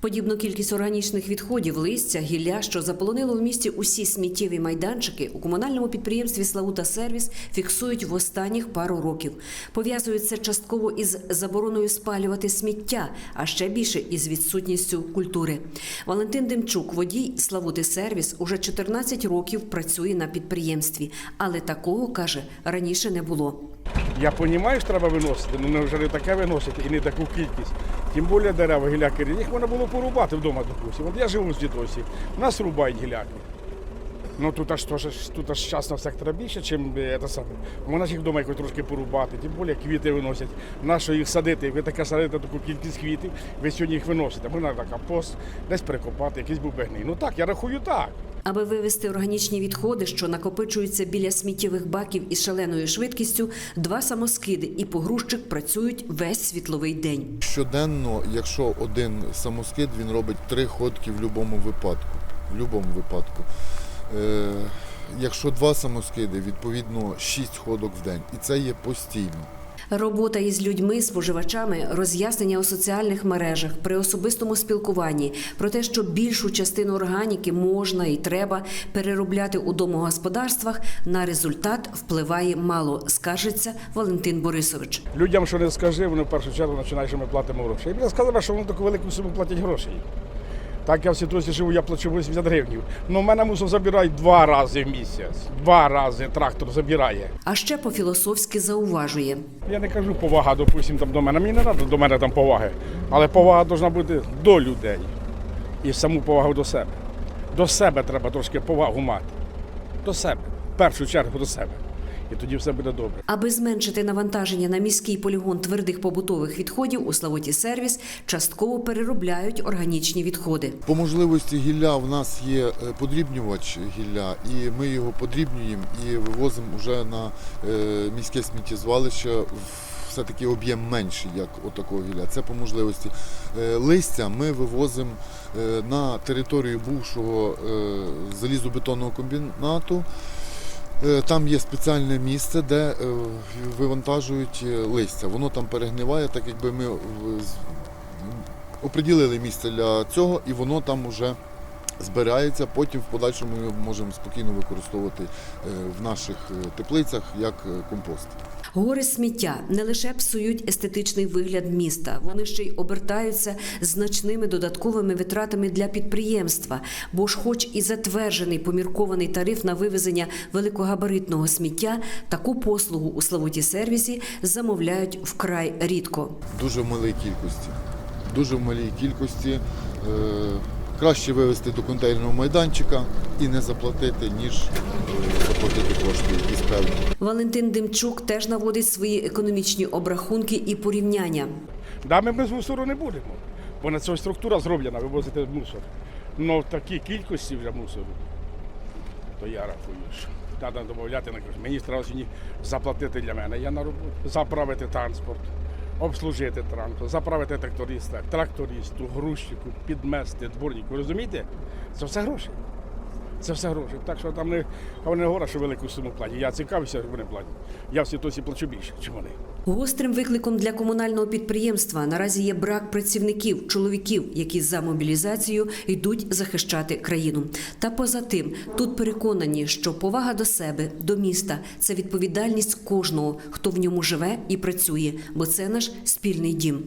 Подібну кількість органічних відходів, листя, гілля, що заполонило в місті усі сміттєві майданчики, у комунальному підприємстві Славута Сервіс фіксують в останніх пару років. Пов'язують частково із забороною спалювати сміття, а ще більше із відсутністю культури. Валентин Демчук, водій Славути Сервіс, уже 14 років працює на підприємстві, але такого каже раніше не було. Я розумію, що треба виносити, але не вже не таке виносити і не таку кількість. Тим більше дерева, гіляки, їх можна було порубати вдома, допустимо. От я живу з дідусі, у нас рубають гіляки. Ну тут аж теж тут аж частного сектора більше, чим е, це саме. Можна ж їх вдома якось трошки порубати, тим більше квіти виносять. Нащо їх садити? Ви таке садите таку кількість квітів, ви сьогодні їх виносите. Можна так пост, десь перекопати, якийсь бубегний. Ну так, я рахую так. Аби вивезти органічні відходи, що накопичуються біля сміттєвих баків із шаленою швидкістю, два самоскиди і погрузчик працюють весь світловий день. Щоденно, якщо один самоскид, він робить три ходки в будь-якому випадку. В будь-якому випадку. Е, якщо два самоскиди, відповідно 6 ходок в день. І це є постійно. Робота із людьми, споживачами, роз'яснення у соціальних мережах при особистому спілкуванні про те, що більшу частину органіки можна і треба переробляти у домогосподарствах, на результат впливає мало, скаржиться Валентин Борисович. Людям, що не скажи, вони в першу чергу починають, що ми платимо гроші. І мені сказали, що вони таку велику суму платять грошей. Так я в ситуації живу, я плачу 80 гривень. Ну, в мене мусор забирають два рази в місяць. Два рази трактор забирає. А ще по-філософськи зауважує. Я не кажу повага, допустим, там до мене. Мені не треба до мене там поваги. Але повага повинна бути до людей. І саму повагу до себе. До себе треба трошки повагу мати. До себе. В першу чергу до себе. І тоді все буде добре. Аби зменшити навантаження на міський полігон твердих побутових відходів, у Славоті сервіс частково переробляють органічні відходи. По можливості гілля в нас є е, подрібнювач гілля, і ми його подрібнюємо і вивозимо вже на е, міське сміттєзвалище. Все-таки об'єм менший, як отакого гілля. Це по можливості. Е, Листя ми вивозимо на територію бувшого залізобетонного комбінату. Е, Там є спеціальне місце, де е, вивантажують е, листя. Воно там перегниває, так якби ми оприділили місце для цього, і воно там вже збирається. Потім в подальшому ми можемо спокійно використовувати в наших теплицях як компост. Гори сміття не лише псують естетичний вигляд міста, вони ще й обертаються значними додатковими витратами для підприємства. Бо ж, хоч і затверджений поміркований тариф на вивезення великогабаритного сміття, таку послугу у Славуті сервісі замовляють вкрай рідко. Дуже в малій кількості. Дуже в малій кількості. Е, Краще вивезти до контейнерного майданчика і не заплатити, ніж е, заплатити кошти якісь. Валентин Демчук теж наводить свої економічні обрахунки і порівняння. Да, ми без мусору не будемо. Бо на цього структура зроблена, вивозити мусор. Ну в такій кількості вже мусору, то я рахую, що треба додати на кошти. Мені треба сьогодні заплатити для мене. Я на роботу. Заправити транспорт, обслужити транспорт, заправити тракториста, трактористу, грузчику, підмести, дворнику. Розумієте? Це все гроші. Це все гроші. Так що там не, вони говорять, що велику суму платять. Я цікавився, як вони платять. Я в ситуації плачу більше, ніж вони. Гострим викликом для комунального підприємства наразі є брак працівників, чоловіків, які за мобілізацію йдуть захищати країну. Та поза тим, тут переконані, що повага до себе, до міста це відповідальність кожного, хто в ньому живе і працює, бо це наш спільний дім.